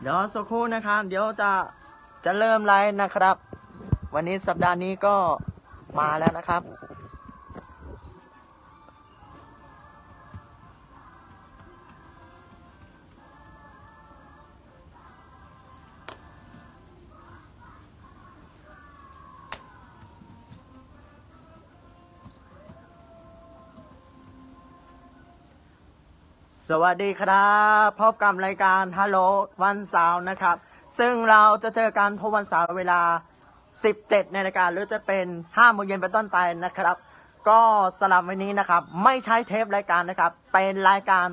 เดี๋ยวสักครู่นะครับ เดี๋ยวจะจะเริ่มไลฟ์นะครับ วันนี้สัปดาห์นี้ก็มาแล้วนะครับ สวัสดีครับพบกับรายการฮัลโหลวันเสาร์นะครับ ซึ่งเราจะเจอกันทุกวันเสาร์เวลา 17นาฬิกาหรือจะเป็น5โมงเย็นเป็นต้นไปนะครับ ก็สำหรับวันนี้นะครับ ไม่ใช่เทปรายการนะครับ เป็นรายการ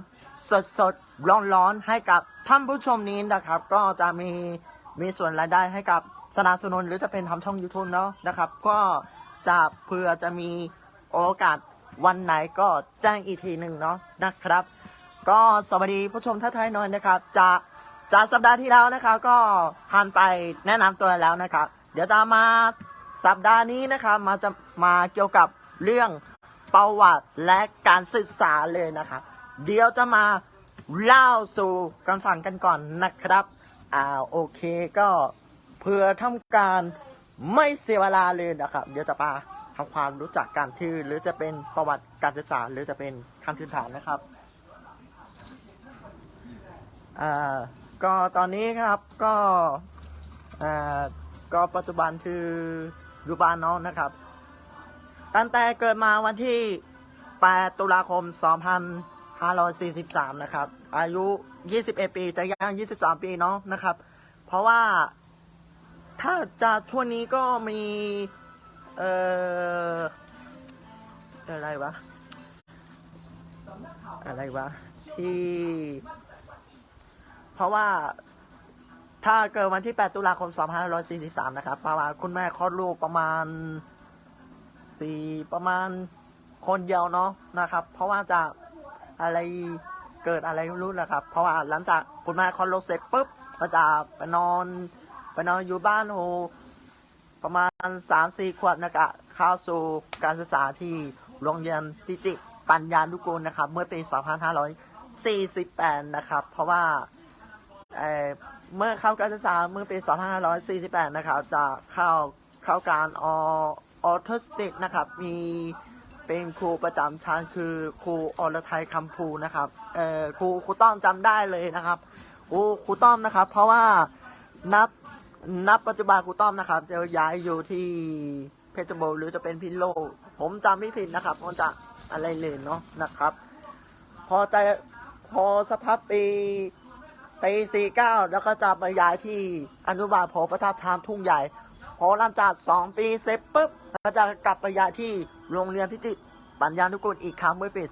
สดๆร้อนๆให้กับท่านผู้ชมนี้นะครับ ก็จะมีมีส่วนรายได้ให้กับสนับสนุนหรือจะเป็นทำช่อง YouTube เนาะนะครับ ก็จะเพื่อจะมีโอกาสวันไหนก็แจ้งอีกทีหนึ่งเนาะนะครับ ก็สวัสดีผู้ชมท่าไทยน่อยนะครับจะจากสัปดาห์ที่แล้วนะครับก็ผ่านไปแนะนำตัวแล้วนะครับ เดี๋ยวจะมาสัปดาห์นี้นะครับมาจะมาเกี่ยวกับเรื่องประวัติและการศึกษาเลยนะครับ เดี๋ยวจะมาเล่าสู่กันฟังกันก่อนนะครับอ่าโอเคก็เพื่อทำการไม่เสียเวลาเลยนะครับ เดี๋ยวจะมาทำความรู้จักกันที่หรือจะเป็นประวัติการศึกษาหรือจะเป็นคำพื้นฐานนะครับ อ่าก็ตอนนี้ครับก็อ่าก็ปัจจุบันคืออยู่บ้านน้องนะครับ ตั้งแต่เกิดมาวันที่ 8 ตุลาคม 2543 นะครับ อายุ 21 ปีจะย่าง 23 ปีเนาะนะครับ เพราะว่าถ้าจะช่วงนี้ก็มี เอ่ออะไรวะ อะไรวะ ที่ เพราะว่าถ้าเกิดวันที่ 8 ตุลาคม 2543 นะครับเพระว่าคุณแม่คลอดลูกประมาณ 4 ประมาณคนเดียวเนาะนะครับ เพราะว่าจะอะไรเกิดอะไรรู้นะครับ เพราะว่าหลังจากคุณแม่คลอดลูกเสร็จปุ๊บก็จะไปนอนไปนอนอยู่บ้านโฮประมาณ 3-4 ขวบนะครับเข้าสู่การศึกษาที่โรงเรียนพิจิตปัญญานุกูลนะครับ เมื่อปี 2548 นะครับ เพราะว่า เมื่อเข้าการศึกษาเมื่อปี 2548 นะครับ จะเข้าเข้าการออทิสติกนะครับ มีเป็นครูประจำชั้นคือครูอรไทยคำภูนะครับเอ่อครูครูต้อมจำได้เลยนะครับครูครูต้อมนะครับ เพราะว่านับนับปัจจุบันครูต้อมนะครับจะย้ายอยู่ที่เพชรบูรณ์หรือจะเป็นพิษณุโลกผมจำไม่ผิดนะครับผมจะอะไรเลยเนาะนะครับ พอใจพอสภาพปี ปีสี่เก้าแล้วก็จะไปย้ายที่อนุบาลโพประทับทามทุ่งใหญ่พอหลังจากสองปีเสร็จปุ๊บก็จะกลับไปย้ายที่โรงเรียนพิจิตรปัญญานุกูลอีกครั้งเมื่อปี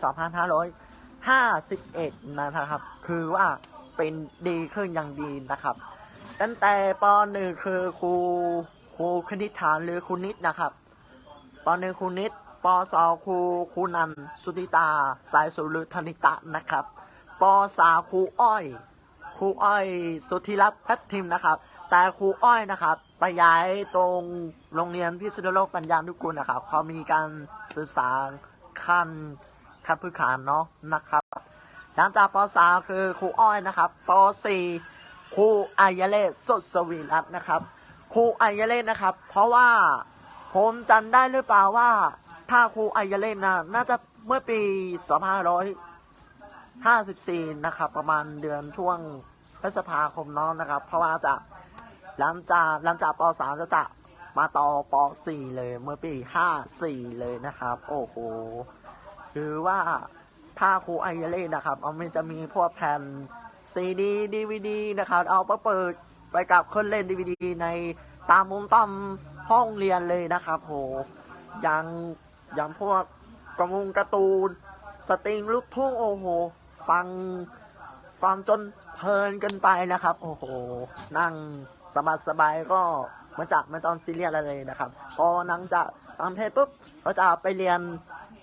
2551 นะครับ คือว่าเป็นดีขึ้นอย่างดีนะครับ ตั้งแต่ป .1 คือครูครูคณิตฐานหรือครูนิดนะครับปหนึ่งครูนิดปสองครูครูนันสุติตา สายสุรุธนิตะนะครับปสามครูอ้อย ครูอ้อยสุธิรัตน์แพททิมนะครับ แต่ครูอ้อยนะครับไปย้ายตรงโรงเรียนพิษณุโลกปัญญานุกูลนะครับเขามีการสื่อสารขั้นขั้นพื้นฐานเนาะนะครับหลังจากปสามคือครูอ้อยนะครับปสี่ครูอายเลศสดสวีรัตนะครับครูอายเลศนะครับ เพราะว่าผมจำได้หรือเปล่าว่าถ้าครูอายเลศนะน่าจะเมื่อปี 54 นะครับ ประมาณเดือนช่วงพฤษภาคมน้องนะครับ เพราะว่าจะหลังจากหลังจากป 3 จะจะมาต่อป 4 เลยเมื่อปี 54 เลยนะครับ โอ้โหถือว่าถ้าครูไอเยเล่นะครับ เอามันจะมีพวกแผ่นซีดีดีวีดีนะครับ เอาไปเปิดไปกับเครื่องเล่นดีวีดีในตามมุมต้อมห้องเรียนเลยนะครับโหยังยังพวกกระมุงการ์ตูน สตริงลูกทุ่งโอ้โห ฟังฟังจนเพลินกันไปนะครับ โอ้โห นั่งสบายสบายก็มาจากไม่ต้องซีเรียสอะไรเลยนะครับ พอนั่งจากตามเทปปุ๊บก็จะไปเรียน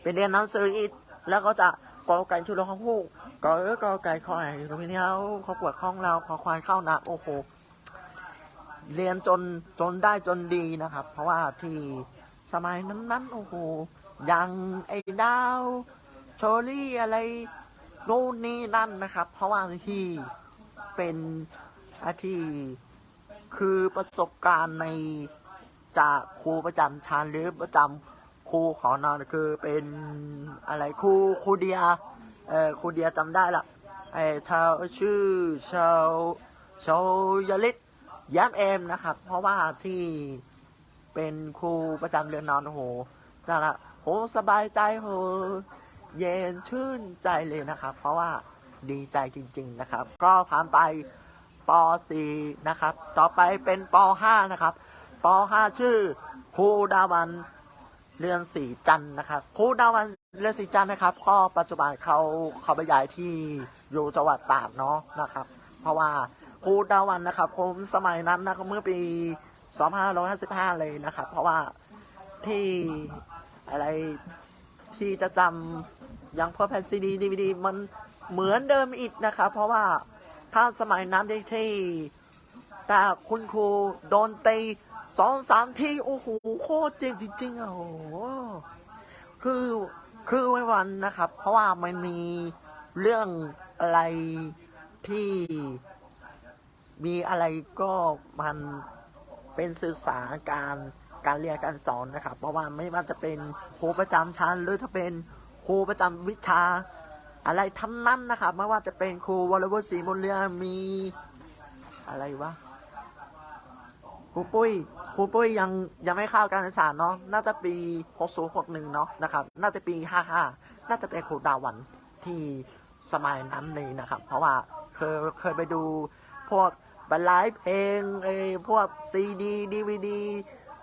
ไปเรียนหนังสืออีกแล้วก็จะกอไก่ชุดละข้องหูกกอเออกอไก่ขอไอ้ตรงนี้เขาเขาปวดข้องเราขอควายเข้านะโอ้โห เรียนจนจนได้จนดีนะครับ เพราะว่าที่สมัยนั้นนั้นโอ้โหยังไอ้ดาวโชลี่อะไร น่นนี่นั่นนะครับ เพราะว่าที่เป็นอาที่คือประสบการณ์ในจากครูประจำชั้นหรือประจำครูของเราคือเป็นอะไรครูครูเดียเออครูเดียจำได้ละไอชาวชื่อชาวชาวยลิตย้มเอมนะครับ เพราะว่าที่เป็นครูประจำเรือนนอนโอ้โหจะละโหสบายใจโห เย็นชื่นใจเลยนะครับ เพราะว่าดีใจจริง ๆนะครับ ก็ผ่านไปป .4 นะครับ ต่อไปเป็นป .5 นะครับป .5 ชื่อครูดาวันเรือนสีจันนะครับครูดาวันเรือนสีจันนะครับ ก็ปัจจุบันเขาเขาไปย้ายที่อยู่จังหวัดตากเนาะนะครับ เพราะว่าครูดาวันนะครับผมสมัยนั้นนะครับเมื่อปี 2555 เลยนะครับ เพราะว่าที่อะไรที่จะจำ ยังพอแผ่นซีดีดีวดีมันเหมือนเดิมอีกนะครับเพราะว่าถ้าสมัยนั้นที่ที่แต่คุณครูโดนตีสองสามทีโอ้โหโคตรเจ๋งจริงๆอะโอ้โหคือคือวันวันนะครับ เพราะว่ามันมีเรื่องอะไรที่ มีอะไรก็มันเป็นสื่อสารการการเรียนการสอนนะครับ เพราะว่าไม่ว่าจะเป็นครูประจำชั้นหรือถ้าเป็น รูประจำวิชา อะไรทั้งนั้นนะครับไม่ว่าจะเป็นครูวรวุฒิศรีมุลเรือมีอะไรวะครูปุ้ยครูปุ้ยยังยังไม่เข้าการศึกษาเนาะน่าจะปี6061เนาะนะครับ น่าจะปี 55 น่าจะเป็นครูดาวันที่สมัยนั้นเลยนะครับ เพราะว่าเคยเคยไปดูพวกบรรลายเพลงเอ้ยพวกซีดีดีวีดี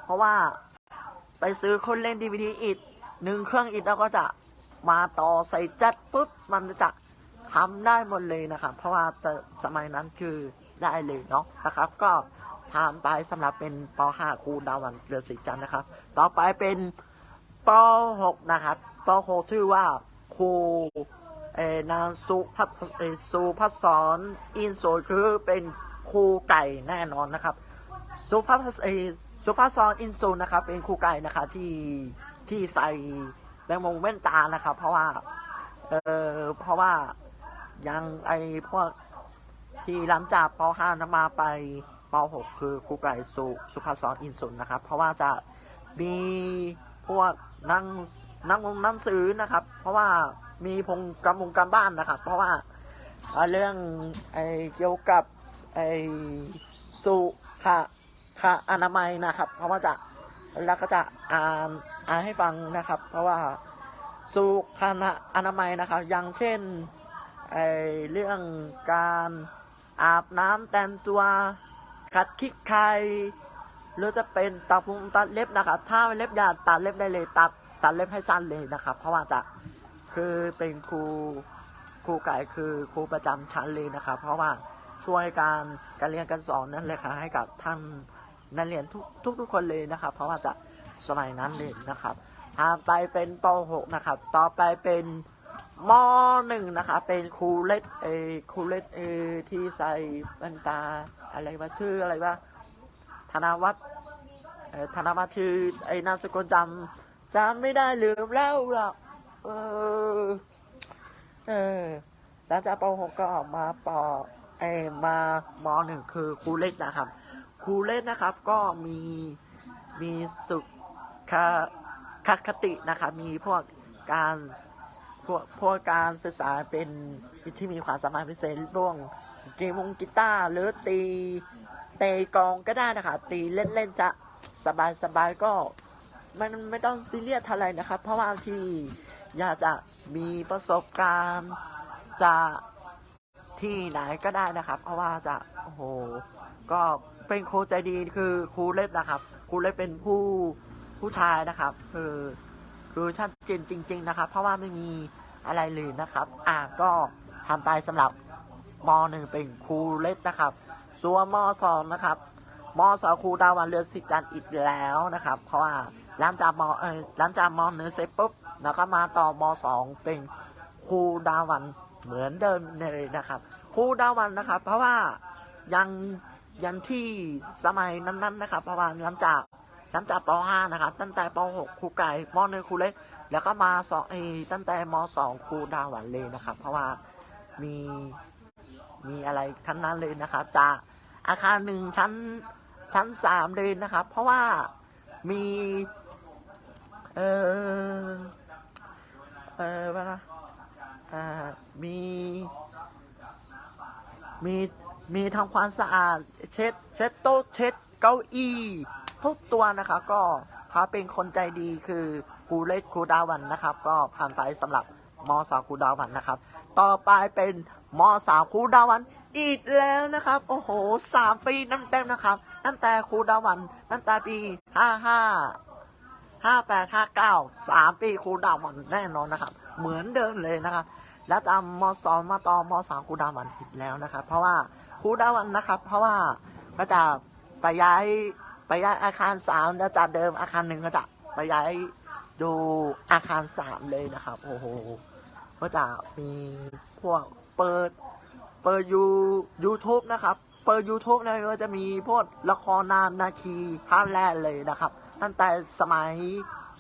เพราะว่าไปซื้อคนเล่นดีวีดีอิดหนึ่งเครื่องอิดแล้วก็จะ มาต่อใส่จัดปุ๊บมันจะทำได้หมดเลยนะครับเพราะว่าจะสมัยนั้นคือได้เลยเนาะนะครับก็ผ่านไปสำหรับเป็นป .5 ครูดาวันเรือสีจันนะครับ ต่อไปเป็นป .6 นะครับป .6 ชื่อว่าครูเอนางสุพัฒเอสุพัฒสอนอินโซคือเป็นครูไก่แน่นอนนะครับ สุภาพเอสุภาพซอนอินโซนะครับ เป็นครูไก่นะคะที่ที่ใส่ แบงมงแว่นตานะครับ เพราะว่า เออเพราะว่ายังไอพวกที่หลังจากป .5 นมาไปป .6 คือครูไก่สุสุภาพซอนอินซูนนะครับ เพราะว่าจะมีพวกนั่งนั่งงนั่งซื้อนะครับ เพราะว่ามีพงกำมงกำบ้านนะครับ เพราะว่าอ่าเรื่องไอเกี่ยวกับไอสุขะขะอนามัยนะครับ เพราะว่าจะแล้วก็จะอ่าน อ่านให้ฟังนะครับ เพราะว่าสุขอนามัยนะครับ อย่างเช่นไอเรื่องการอาบน้ำแต่งตัวขัดคิกใครหรือจะเป็นตัดผมตัดเล็บนะครับ ถ้าเล็บยาตัดเล็บได้เลยตัดตัดเล็บให้สั้นเลยนะครับ เพราะว่าจะคือเป็นครูครูไก่คือครูประจำชั้นเลยนะครับ เพราะว่าช่วยการการเรียนการสอนนั่นเลยค่ะให้กับท่านนักเรียนทุกทุกทุกคนเลยนะครับ เพราะว่าจะ สมัยนั้นเลยนะครับผ่านไปเป็นป .6 นะครับ ต่อไปเป็นม .1 นะครับเป็นครูเล็กเออครูเล็กเออที่ใส่แว่นตาอะไรวะชื่ออะไรวะธนวัฒน์เอธนวัฒน์ชื่อไอ้นามสกุลจำจำไม่ได้ลืมแล้วล่ะเออเออหลังจากป .6 ก็ออกมาปอเอมามหนึ่งคือครูเล็กนะครับครูเล็กนะครับก็มีมีสุข คคตินะครับมีพวกการพวกพวกการศึกษาเป็นที่มีความสามารถพิเศษร่วงเกมงกีตาร์หรือตีเตะกองก็ได้นะครับตีเล่นๆจะสบายสบายก็มันไม่ต้องซีเรียสเท่าไรนะครับ เพราะว่าที่อยากจะมีประสบการณ์จะที่ไหนก็ได้นะครับ เพราะว่าจะโอ้โหก็เป็นครูใจดีคือครูเล็บนะครับครูเล็บเป็นผู้ ผู้ชายนะครับเออคือชัดเจนจริง ๆ นะครับ เพราะว่าไม่มีอะไรเลยนะครับ อะก็ทำไปสำหรับมหนึ่งเป็นครูเล็บนะครับ ส่วนมสองนะครับมสองครูดาวันเรือสิจันอีกแล้วนะครับ เพราะว่าหลังจากมเออหลังจากมหนึ่งเสร็จปุ๊บแล้วก็มาต่อมสองเป็นครูดาวันเหมือนเดิมเลยนะครับครูดาวันนะครับ เพราะว่ายังยังที่สมัยนั้นๆนะครับ เพราะว่าหลังจาก หลังจากป .5 นะครับ ตั้งแต่ป .6 ครูไก่ม .1 ครูเล็ก แล้วก็มาสองเอตั้งแต่ม .2 ครูดาวันเลยนะครับ เพราะว่ามีมีอะไรทั้งนั้นเลยนะครับจะอาคารหนึ่งชั้นชั้นสามเลยนะครับ เพราะว่ามีเออเออว่านะอ่ามีมีมีทำความสะอาด เช็ด เช็ดโต๊ะเช็ดเก้าอี้ ทุกตัวนะครับก็เขาเป็นคนใจดีคือครูเล็กครูดาวันนะครับ ก็ผ่านไปสำหรับมสาวครูดาวันนะครับ ต่อไปเป็นมสาวครูดาวันอีกแล้วนะครับ โอ้โหสามปีน้ำเต็มนะครับตั้งแต่ครูดาวันตั้งแต่ปีห้าห้าห้าแปดห้าเก้าสามปีครูดาวันแน่นอนนะครับ เหมือนเดิมเลยนะครับแล้วจะมสองมาต่อมสามครูดาวันอีกแล้วนะครับ เพราะว่าครูดาวันนะครับ เพราะว่าก็จะไปย้าย ไปย้ายอาคารสามแล้วจากเดิมอาคารหนึ่งก็จะไปย้ายดูอาคารสามเลยนะครับ โอ้โหก็จะมีพวกเปิดเปิดยู YouTube นะครับ เปิด YouTube นะก็จะมีพวกละครนามนาคีภาคแรกเลยนะครับ ตั้งแต่สมัย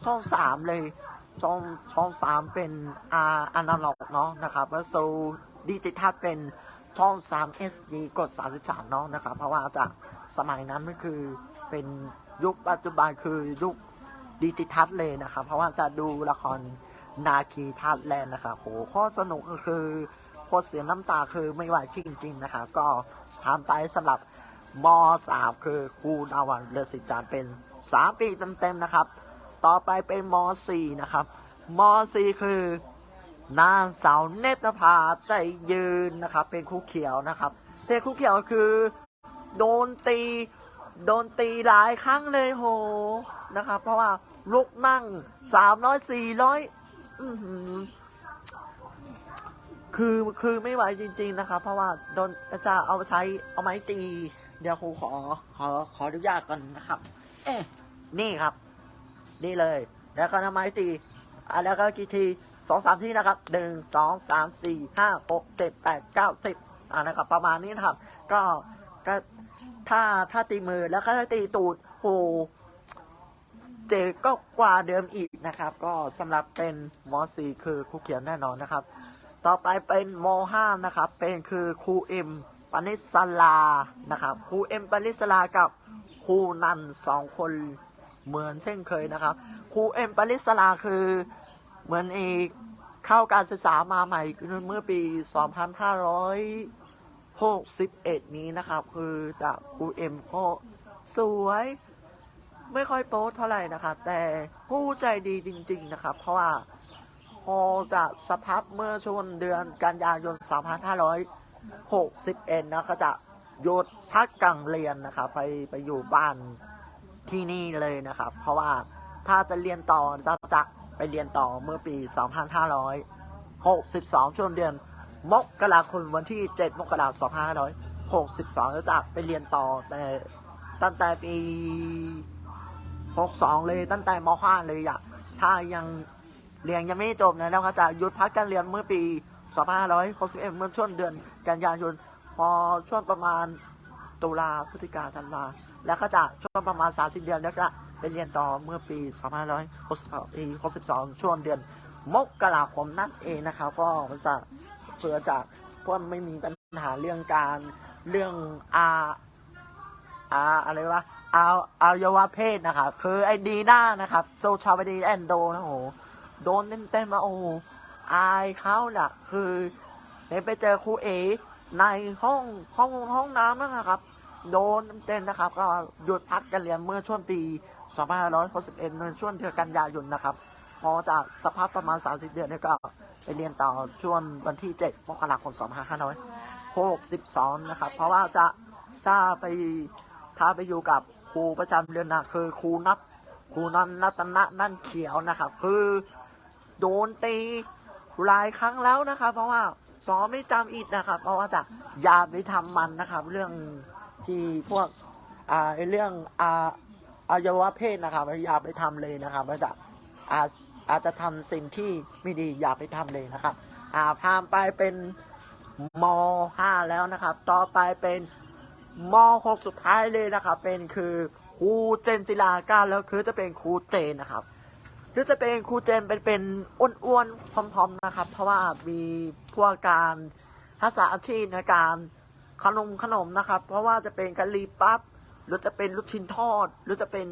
ช่องสามเลยช่องช่องสามเป็นอาอนาล็อกเนาะนะครับแล้วโซดิจิทัลเป็นช่อง 3 SD กด 33เนาะนะครับ เพราะว่าจากสมัยนั้นก็คือ เป็นยุคปัจจุบันคือยุคดิจิทัลเลยนะครับ เพราะว่าจะดูละครนาคีพาดแลนด์นะครับโหข้อสนุกก็คือโคตรเสียน้ำตาคือไม่ไหวจริง ๆ นะครับก็ผ่านไปสำหรับมสามคือครูดาวันเลสิจารย์เป็น 3 ปีเต็มๆนะครับ ต่อไปเป็นมสี่นะครับมสี่คือนางสาวเนตรภาใจยืนนะครับ เป็นครูเขียวนะครับเป็นครูเขียวคือ โดนตี โดนตีหลายครั้งเลยโหนะครับเพราะว่าลุกนั่งสามร้อยสี่ร้อยคือคือไม่ไหวจริง ๆ นะครับเพราะว่าโดนจะเอาใช้เอาไม้ตี เดี๋ยวครูขอขอขออนุญาตก่อนนะครับ เอ๊ะนี่ครับ นี่เลย แล้วก็นำไม้ตีอะแล้วก็กี่ทีสองสามทีนะครับหนึ่งสองสามสี่ห้าหกเจ็ดแปดเก้าสิบอ่านะครับ ประมาณนี้นะครับ ก็ก็ ถ้าถ้าตีมือแล้วก็ตีตูดโหเจก็กว่าเดิมอีกนะครับ ก็สำหรับเป็นมสีคือครูเขียวแน่นอนนะครับ ต่อไปเป็นมห้านะครับ เป็นคือครูเอ็มปนิสลานะครับครูเอ็มปนิสลากับครูนันสองคนเหมือนเช่นเคยนะครับครูเอ็มปริสลาคือเหมือนเอกเข้าการศึกษามาใหม่เมื่อปี 2500 61 นี้นะครับ คือจากครูเอ็มก็สวย ไม่ค่อยโป๊เท่าไหร่นะครับ แต่ผู้ใจดีจริง ๆ นะครับ เพราะว่าพอจะสภาพเมื่อช่วงเดือนกันยายน 2561 นะก็จะหยุดพักกลางเรียนนะครับ ไปไปอยู่บ้านที่นี่เลยนะครับ เพราะว่าถ้าจะเรียนต่อจะจะไปเรียนต่อเมื่อปี 2562 ช่วงเดือน มกราคมวันที่ 7 มกราคม 2562จะจะไปเรียนต่อแต่ตั้งแต่ปี 62 เลยตั้งแต่ม .5 เลยอะถ้ายังเรียนยังไม่จบนะแล้วก็จะหยุดพักการเรียนเมื่อปี 2561 เมื่อช่วงเดือนกันยายนพอช่วงประมาณตุลาพฤศจิกาธันวาแล้วก็จะช่วงประมาณ 30 เดือนแล้วก็ไปเรียนต่อเมื่อปี 2562ปี62ช่วงเดือนมกราคมนั่นเองนะครับก็จะ เพื่อจะเพราะไม่มีปัญหาเรื่องการเรื่องอาอาอะไรวะอาอวัยวะเพศนะครับคือไอ้ดีหน้านะครับโซชาบดีแอนโดนะโหโดนเต็มๆมาโอ้อายเขาน่ะ คือเนี่ยไปเจอครูเอในห้องห้องห้องน้ำนะครับ โดนเต็มนะครับ ก็หยุดพักการเรียนเมื่อช่วงปี2561ในช่วงเดือนกันยายนนะครับ พอจากสภาพประมาณ 30 เดือนเนี่ยก็ไปเรียนต่อช่วงวันที่ 7 มกราคม 2562นะครับ เพราะว่าจะจะไปถ้าไปอยู่กับครูประจำเดือนนะคือครูนัทครูนันนัตนะนั่นเขียวนะครับ คือโดนตีหลายครั้งแล้วนะครับ เพราะว่าสอนไม่จำอีกนะครับ เพราะว่าจะยาไปทำมันนะครับ เรื่องที่พวกอ่าเรื่องอ่าอวัยวะเพศนะครับอย่าไปทำเลยนะครับมันจะอา อาจจะทำสิ่งที่ไม่ดีอย่าไปทำเลยนะครับ อ่าพามไปเป็นม .5 แล้วนะครับ ต่อไปเป็นม .6 สุดท้ายเลยนะครับ เป็นคือครูเจนจิลาการแล้วคือจะเป็นครูเจนนะครับ หรือจะเป็นครูเจนเป็นเป็นอ้วนๆพร้อมๆนะครับ เพราะว่ามีพวกการทักษะอาชีพในการขนมขนมนะครับ เพราะว่าจะเป็นกะหรี่ปั๊บหรือจะเป็นลูกชิ้นทอด หรือจะเป็น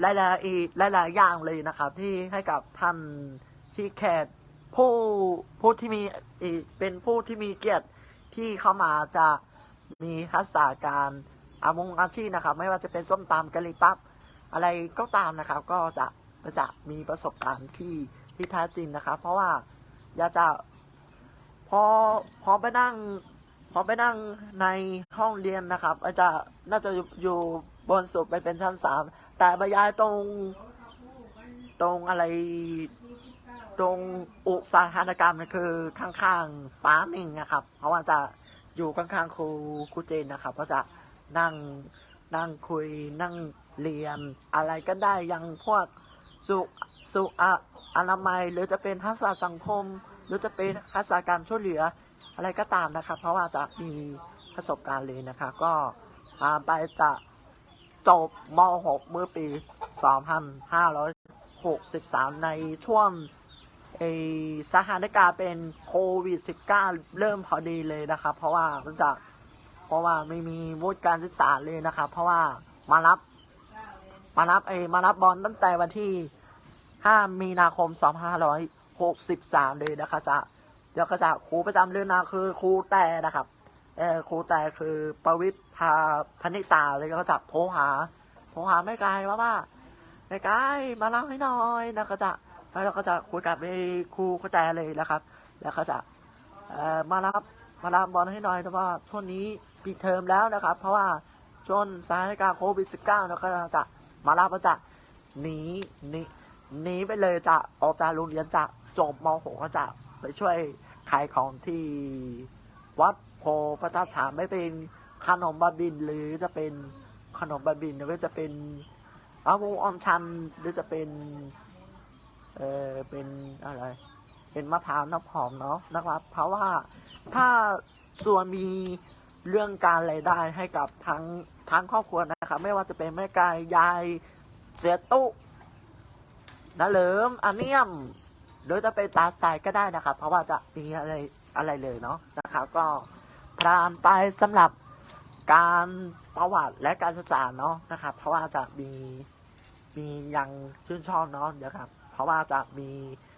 หลายๆอีหลายๆอย่างเลยนะครับ ที่ให้กับท่านที่แขกผู้ผู้ที่มีเป็นผู้ที่มีเกียรติที่เข้ามาจะมีทักษะการอามงอาชีพนะครับ ไม่ว่าจะเป็นส้มตำกะหรี่ปั๊บอะไรก็ตามนะครับ ก็จะจะมีประสบการณ์ที่ที่แท้จริงนะครับ เพราะว่าอยากจะพอพอไปนั่งพอไปนั่งในห้องเรียนนะครับอาจจะน่าจะอยู่บนสุดไปเป็นชั้นสาม แต่บรรยายตรงตรงอะไร ตรงอุตสาหกรรมเนี่ยคือข้างๆป้ามิงนะครับ เพราะว่าจะอยู่ข้างๆครูครูเจนนะครับ ก็จะนั่งนั่งคุยนั่งเรียนอะไรก็ได้อยังพวกสุสุอะอนามัยหรือจะเป็นทักษะสังคม หรือจะเป็นทักษะการช่วยเหลืออะไรก็ตามนะครับ เพราะว่าจะมีประสบการณ์เลยนะครับ ก็ผ่าไปจะ จบม .6 เมื่อปี 2563 ในช่วงสถานการณ์เป็นโควิด -19 เริ่มพอดีเลยนะครับ เพราะว่ามันจะเพราะว่าไม่มีวุฒิการศึกษาเลยนะครับ เพราะว่ามารับมารับไอมารับบอลตั้งแต่วันที่ 5 มีนาคม 2563 เลยนะคะจะเดี๋ยวก็จะครูประจำเรื่องนะคือครูแต่นะครับ ครูแต่คือประวิทย์พาพนิตาเลยก็จะโทรหาโทรหาแม่ไกายว่าว่าแม่ไกายมาเล่าให้หน่อยนะก็จะแล้วเราก็จะคุยกับไอ้ครูเข้าใจเลยนะครับ แล้วก็จะเอ่อมารับมารับบอลให้หน่อยเพราะว่าช่วงนี้ปิดเทอมแล้วนะครับ เพราะว่าช่วงสถานการณ์โควิด -19 นะก็จะมารับก็จะหนีหนีหนีไปเลยจะออกจากโรงเรียนจะจบม .6 ก็จะไปช่วยขายของที่วัด โพพระธาตุฉามไม่เป็นขนมบาบิน หรือจะเป็นขนมบาบินหรือจะเป็นอามูออมชันหรือจะเป็นเออเป็นอะไร เป็นมะพร้าวน้ำหอมเนาะนะครับ เพราะว่าถ้าส่วนมีเรื่องการรายได้ให้กับทั้งทั้งครอบครัวนะครับ ไม่ว่าจะเป็นแม่กายยายเสียตุนาเหลิมอาเนียม หรือจะไปตาสายก็ได้นะครับ เพราะว่าจะมีอะไรอะไรเลยเนาะนะครับก็ ผ่านไปสำหรับการประวัติและการศึกษาเนาะนะครับ เพราะว่าจะมีมียังชื่นชอบเนาะเดี๋ยวครับ เพราะว่าจะมี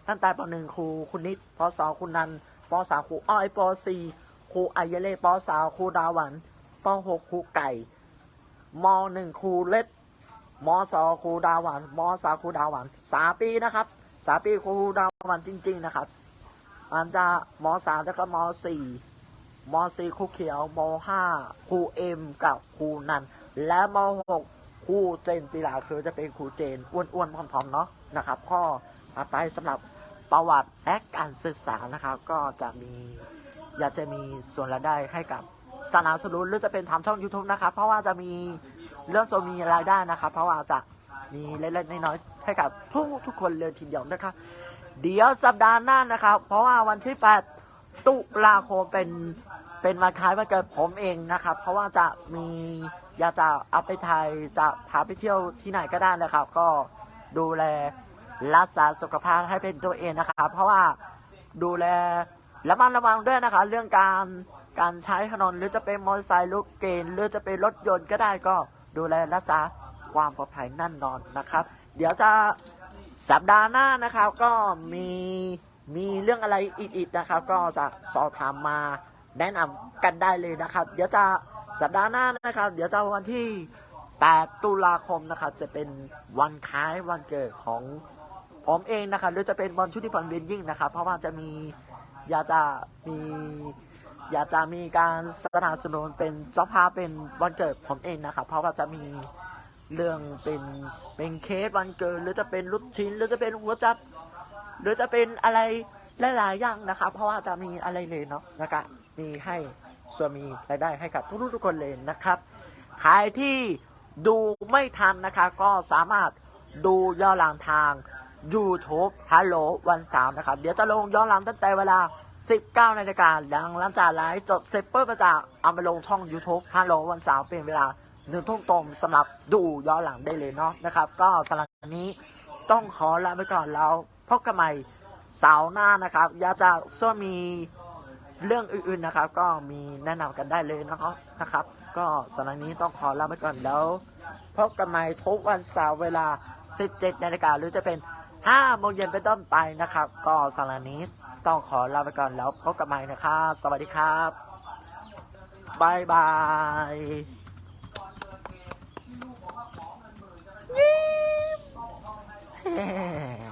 ตั้งแต่ปหนึ่งครูคุณนิดปสองคุณนันปสามครูอ้อยปสี่ครูอายเล่ปสามครูดาวันปหกครูไก่มหนึ่งครูเล็ดมสองครูดาวันมสามครูดาวันสามปีนะครับสามปีครูดาววันจริง ๆ นะครับมันจะมสามแล้วก็มสี่ มสี่ครูเขียวมห้าครูเอ็มกับครูนัน และมหกครูเจนจิราคือจะเป็นครูเจนอ้วนๆผอมๆเนาะนะครับก็มาไปสำหรับประวัติและการศึกษานะครับ ก็จะมีอยากจะมีส่วนรายได้ให้กับสนับสนุนหรือจะเป็นทำช่อง YouTube นะครับเพราะว่าจะมีเรื่องโซมีรายได้นะครับ เพราะว่าจะมีเล็กๆน้อยๆให้กับทุกทุกคนเลยทีเดียวนะครับ เดี๋ยวสัปดาห์หน้านะครับ เพราะว่าวันที่8 ตุลาคมเป็นเป็นวันคล้ายวันเกิดผมเองนะครับ เพราะว่าจะมีอยากจะเอาไปไทยจะพาไปเที่ยวที่ไหนก็ได้นะครับ ก็ดูแลรักษาสุขภาพให้เป็นตัวเองนะครับ เพราะว่าดูแลระมัดระวังด้วยนะคะ เรื่องการการใช้ถนนหรือจะเป็นมอเตอร์ไซค์รถเกณฑ์หรือจะเป็นรถยนต์ก็ได้ก็ดูแลรักษาความปลอดภัยนั่นนอนนะครับ เดี๋ยวจะสัปดาห์หน้านะครับก็มี มีเรื่องอะไรอีกๆนะครับ ก็จะสอบถามมาแนะนำกันได้เลยนะครับ เดี๋ยวจะสัปดาห์หน้านะครับ เดี๋ยวจะวันที่ 8 ตุลาคมนะครับ จะเป็นวันคล้ายวันเกิดของผมเองนะครับหรือจะเป็นบอลชุติพรเวียนยิ่งนะครับ เพราะว่าจะมีอยากจะมีอยากจะมีการสนับสนุนเป็นเจ้าภาเป็นวันเกิดผมเองนะครับ เพราะว่าจะมีเรื่องเป็นเป็นเคสวันเกิดหรือจะเป็นลูกชิ้น หรือจะเป็นหัวจับ หรือจะเป็นอะไรหลายๆอย่างนะครับเพราะว่าจะมีอะไรเลยเนาะนะครับมีให้ส่วนมีรายได้ให้กับทุกๆทุกคนเลยนะครับ ใครที่ดูไม่ทันนะคะ ก็สามารถดูย้อนหลังทาง YouTube ฮัลโหลวันสามนะครับ เดี๋ยวจะลงย้อนหลังตั้งแต่เวลา 19นาฬิกาหลังหลังจากไลฟ์จบเสร็จปุ๊บก็จะเอาไปลงช่อง YouTube ฮัลโหลวันเสาร์เป็นเวลาหนึ่งทุ่มตรงสำหรับดูย้อนหลังได้เลยเนาะนะครับ ก็สำหรับวันนี้ต้องขอลาไปก่อนแล้ว พบกันใหม่เสาร์หน้านะครับอยากจะส่วนมีเรื่องอื่นๆนะครับ ก็มีแนะนำกันได้เลยนะครับนะครับ ก็สำหรับนี้ต้องขอลาไปก่อนแล้วพบกันใหม่ทุกวันเสาร์เวลา 17นาฬิกาหรือจะเป็น5โมงเย็นเป็นต้นไปนะครับ ก็สำหรับนี้ต้องขอลาไปก่อนแล้วพบกันใหม่นะครับสวัสดีครับบายบายยิ้ม